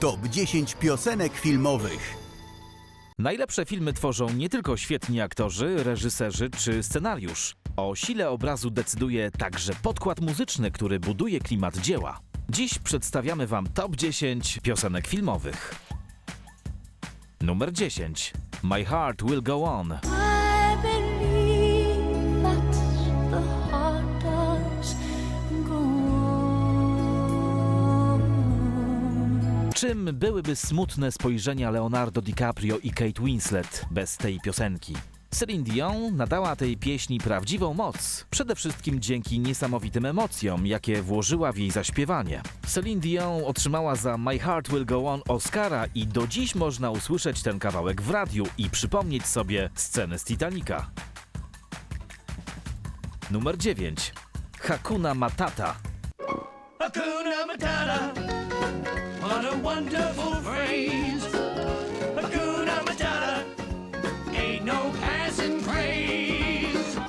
Top 10 piosenek filmowych. Najlepsze filmy tworzą nie tylko świetni aktorzy, reżyserzy czy scenariusz. O sile obrazu decyduje także podkład muzyczny, który buduje klimat dzieła. Dziś przedstawiamy Wam top 10 piosenek filmowych. Numer 10. My Heart Will Go On. Czym byłyby smutne spojrzenia Leonardo DiCaprio i Kate Winslet bez tej piosenki? Celine Dion nadała tej pieśni prawdziwą moc, przede wszystkim dzięki niesamowitym emocjom, jakie włożyła w jej zaśpiewanie. Celine Dion otrzymała za My Heart Will Go On Oscara i do dziś można usłyszeć ten kawałek w radiu i przypomnieć sobie scenę z Titanica. Numer 9. Hakuna Matata. Hakuna Matata, wonderful phrase. Hakuna Matata, ain't no passing craze.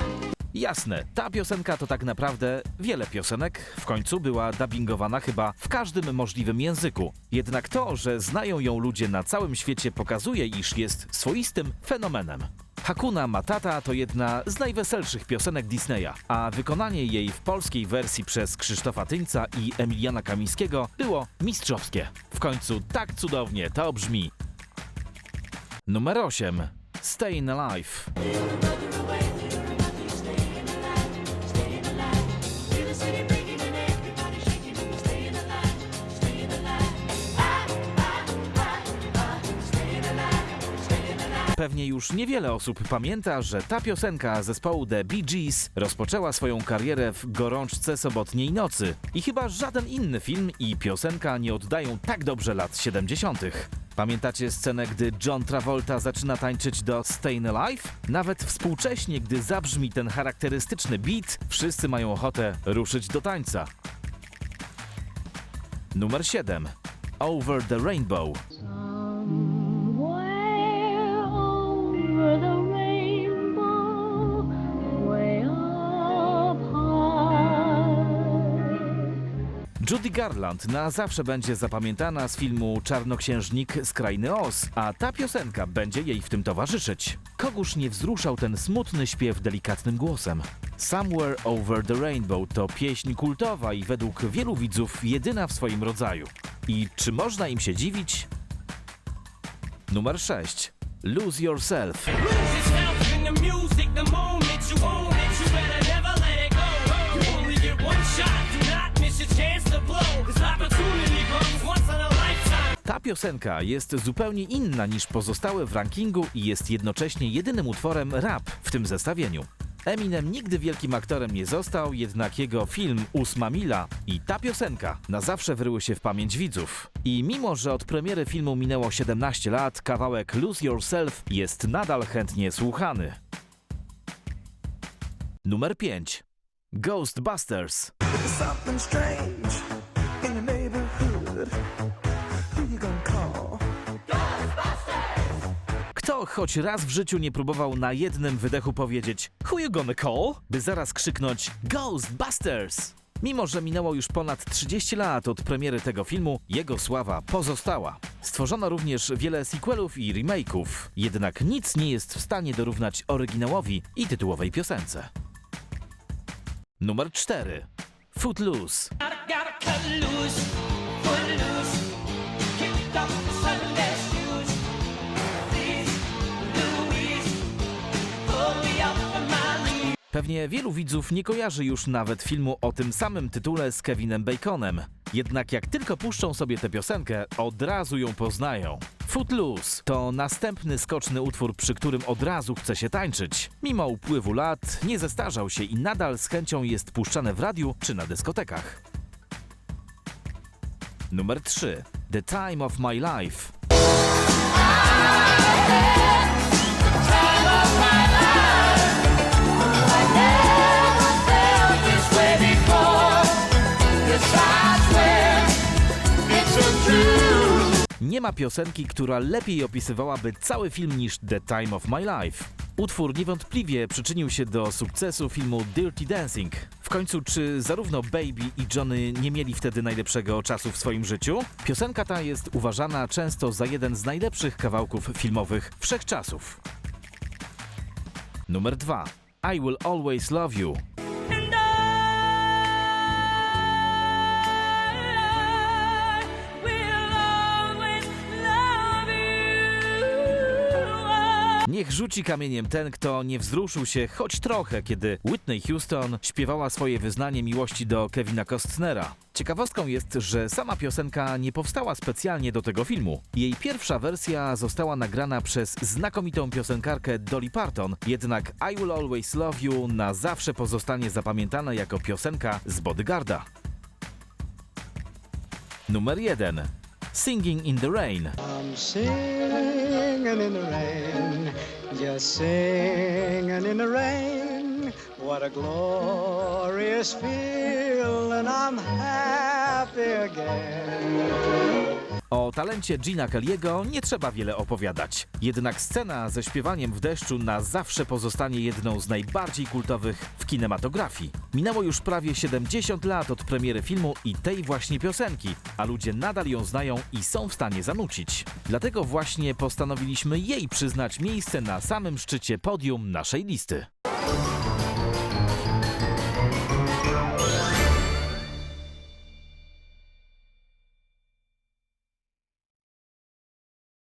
Jasne, ta piosenka to tak naprawdę wiele piosenek, w końcu była dubbingowana chyba w każdym możliwym języku. Jednak to, że znają ją ludzie na całym świecie pokazuje, iż jest swoistym fenomenem. Hakuna Matata to jedna z najweselszych piosenek Disneya, a wykonanie jej w polskiej wersji przez Krzysztofa Tyńca i Emiliana Kamińskiego było mistrzowskie. W końcu tak cudownie to brzmi. Numer 8. Stayin' Alive. Pewnie już niewiele osób pamięta, że ta piosenka zespołu The Bee Gees rozpoczęła swoją karierę w gorączce sobotniej nocy. I chyba żaden inny film i piosenka nie oddają tak dobrze lat 70. Pamiętacie scenę, gdy John Travolta zaczyna tańczyć do Stayin' Alive? Nawet współcześnie, gdy zabrzmi ten charakterystyczny beat, wszyscy mają ochotę ruszyć do tańca. Numer 7. Over the Rainbow. Judy Garland na zawsze będzie zapamiętana z filmu Czarnoksiężnik z Krainy Oz, a ta piosenka będzie jej w tym towarzyszyć. Kogóż nie wzruszał ten smutny śpiew delikatnym głosem? Somewhere Over the Rainbow to pieśń kultowa i według wielu widzów jedyna w swoim rodzaju. I czy można im się dziwić? Numer 6. Lose Yourself. Piosenka jest zupełnie inna niż pozostałe w rankingu i jest jednocześnie jedynym utworem rap w tym zestawieniu. Eminem nigdy wielkim aktorem nie został, jednak jego film Ósma Mila i ta piosenka na zawsze wyryły się w pamięć widzów. I mimo, że od premiery filmu minęło 17 lat, kawałek Lose Yourself jest nadal chętnie słuchany. Numer 5. Ghostbusters. Choć raz w życiu nie próbował na jednym wydechu powiedzieć Who you gonna call? By zaraz krzyknąć Ghostbusters! Mimo, że minęło już ponad 30 lat od premiery tego filmu, jego sława pozostała. Stworzono również wiele sequelów i remake'ów, jednak nic nie jest w stanie dorównać oryginałowi i tytułowej piosence. Numer 4. Footloose. Pewnie wielu widzów nie kojarzy już nawet filmu o tym samym tytule z Kevinem Baconem. Jednak jak tylko puszczą sobie tę piosenkę, od razu ją poznają. Footloose to następny skoczny utwór, przy którym od razu chce się tańczyć. Mimo upływu lat nie zestarzał się i nadal z chęcią jest puszczany w radiu czy na dyskotekach. Numer 3. The Time of My Life. Nie ma piosenki, która lepiej opisywałaby cały film niż The Time of My Life. Utwór niewątpliwie przyczynił się do sukcesu filmu Dirty Dancing, w końcu, czy zarówno Baby i Johnny nie mieli wtedy najlepszego czasu w swoim życiu? Piosenka ta jest uważana często za jeden z najlepszych kawałków filmowych wszechczasów. Numer 2. I Will Always Love You. Niech rzuci kamieniem ten, kto nie wzruszył się choć trochę, kiedy Whitney Houston śpiewała swoje wyznanie miłości do Kevina Costnera. Ciekawostką jest, że sama piosenka nie powstała specjalnie do tego filmu. Jej pierwsza wersja została nagrana przez znakomitą piosenkarkę Dolly Parton, jednak I Will Always Love You na zawsze pozostanie zapamiętana jako piosenka z Bodyguarda. Numer 1. Singing in the Rain. Singing in the rain, just singing in the rain. What a glorious feeling, I'm happy again. O talencie Gina Kelly'ego nie trzeba wiele opowiadać. Jednak scena ze śpiewaniem w deszczu na zawsze pozostanie jedną z najbardziej kultowych w kinematografii. Minęło już prawie 70 lat od premiery filmu i tej właśnie piosenki, a ludzie nadal ją znają i są w stanie zanucić. Dlatego właśnie postanowiliśmy jej przyznać miejsce na samym szczycie podium naszej listy.